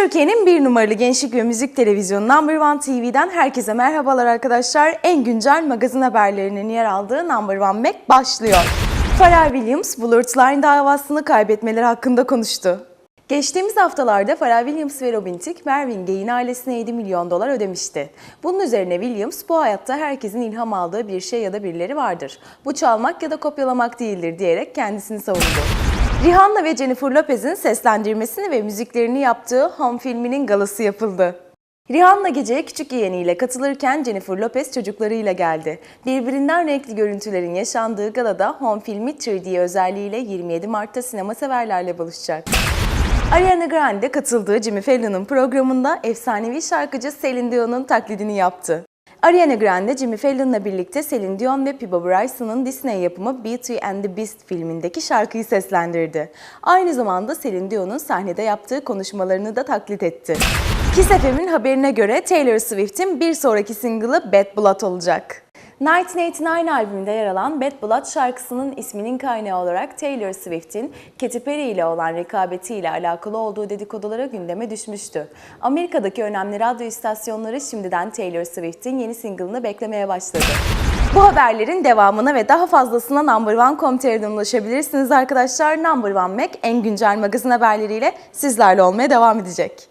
Türkiye'nin bir numaralı gençlik ve müzik televizyonu Number One TV'den herkese merhabalar arkadaşlar. En güncel magazin haberlerinin yer aldığı Number One Mac başlıyor. Pharrell Williams, Blurred Line davasını kaybetmeleri hakkında konuştu. Geçtiğimiz haftalarda Pharrell Williams ve Robin Thicke, Marvin Gaye'in ailesine 7 milyon dolar ödemişti. Bunun üzerine Williams, bu hayatta herkesin ilham aldığı bir şey ya da birileri vardır. Bu çalmak ya da kopyalamak değildir diyerek kendisini savundu. Rihanna ve Jennifer Lopez'in seslendirmesini ve müziklerini yaptığı Home filminin galası yapıldı. Rihanna geceye küçük yeğeniyle katılırken Jennifer Lopez çocuklarıyla geldi. Birbirinden renkli görüntülerin yaşandığı galada Home filmi 3D özelliğiyle 27 Mart'ta sinema severlerle buluşacak. Ariana Grande katıldığı Jimmy Fallon'ın programında efsanevi şarkıcı Celine Dion'un taklidini yaptı. Ariana Grande, Jimmy Fallon'la birlikte Celine Dion ve Piba Bryson'ın Disney yapımı Beauty and the Beast filmindeki şarkıyı seslendirdi. Aynı zamanda Celine Dion'un sahnede yaptığı konuşmalarını da taklit etti. Kiss FM'in haberine göre Taylor Swift'in bir sonraki single'ı Bad Blood olacak. 1989 albümünde yer alan Bad Blood şarkısının isminin kaynağı olarak Taylor Swift'in Katy Perry ile olan rekabetiyle alakalı olduğu dedikodulara gündeme düşmüştü. Amerika'daki önemli radyo istasyonları şimdiden Taylor Swift'in yeni single'ını beklemeye başladı. Bu haberlerin devamına ve daha fazlasına Number One.com.tr'den ulaşabilirsiniz arkadaşlar. Number One Mac en güncel magazin haberleriyle sizlerle olmaya devam edecek.